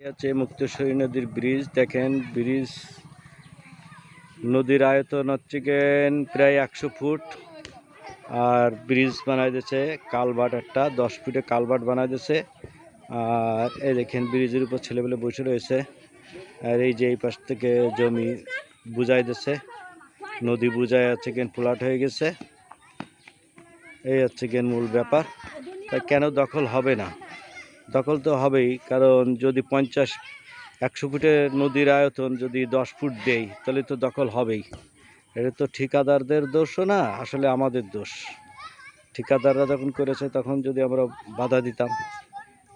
হচ্ছে মুক্তেশ্বরী নদীর ব্রিজ দেখেন ব্রিজ নদীর আয়তন হচ্ছে প্রায় একশো ফুট। আর ব্রিজ বানাই দিয়েছে কালভার্ট একটা, দশ ফুটে কালভার্ট বানাই দিয়েছে। আর এই দেখেন ব্রিজের উপর ছেলেবেলে বসে রয়েছে। আর এই যে এই পাশ থেকে জমি বুঝাই দিচ্ছে নদী বুঝাই আছে গেন ফ্ল্যাট হয়ে গেছে। এই হচ্ছে গেন মূল ব্যাপার। তা কেন দখল হবে না? দখল তো হবেই, কারণ যদি পঞ্চাশ, একশো ফুটের নদীর আয়তন যদি দশ ফুট দেই, তাহলে তো দখল হবেই। এটা তো ঠিকাদারদের দোষও না, আসলে আমাদের দোষ। ঠিকাদাররা যখন করেছে, তখন যদি আমরা বাধা দিতাম,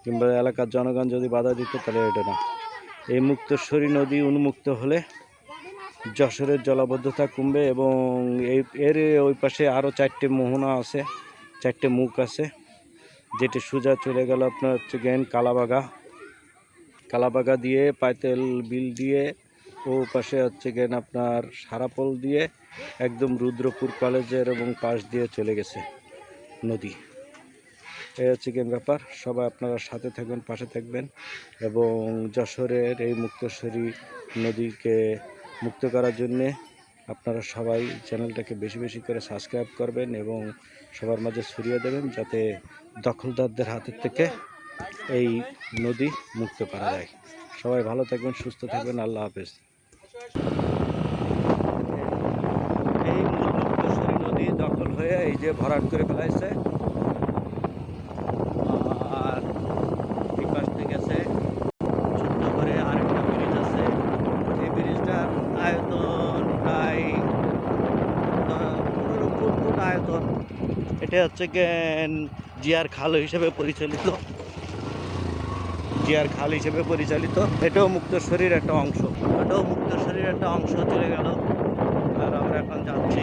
কিংবা এলাকার জনগণ যদি বাধা দিত, তাহলে এটা না। এই মুক্তেশ্বরী নদী উন্মুক্ত হলে যশোরের জলাবদ্ধতা কমবে এবং এই এর ওই পাশে আরও চারটে মোহনা আছে, চারটে মুখ আছে। যেটি সোজা চলে গেল আপনার হচ্ছে গেন কালাবাগা। কালাবাগা দিয়ে পাইতেল বিল দিয়ে ও পাশে হচ্ছে গেন আপনার সারাপল দিয়ে একদম রুদ্রপুর কলেজের এবং পাশ দিয়ে চলে গেছে নদী। এই হচ্ছে গেন ব্যাপার, সবাই আপনারা সাথে থাকবেন, পাশে থাকবেন এবং যশোরের এই মুক্তেশ্বরী নদীকে মুক্ত করার জন্যে আপনারা সবাই চ্যানেলটাকে বেশি বেশি করে সাবস্ক্রাইব করবেন এবং সবার মাঝে ছড়িয়ে দেবেন যাতে দখলদারদের হাতের থেকে এই নদী মুক্ত করা যায়। সবাই ভালো থাকবেন, সুস্থ থাকবেন, আল্লাহ হাফেজ। এই নদী দখল হয়ে এই যে ভরাট করে ফেলাইছে সুন্দর এটা হচ্ছে জিয়ার খাল হিসেবে পরিচালিত। জিয়ার খাল হিসেবে পরিচালিত। এটাও মুক্তেশ্বরীর একটা অংশ। এটাও মুক্তেশ্বরীর একটা অংশ চলে গেল। আর আমরা এখন যাচ্ছি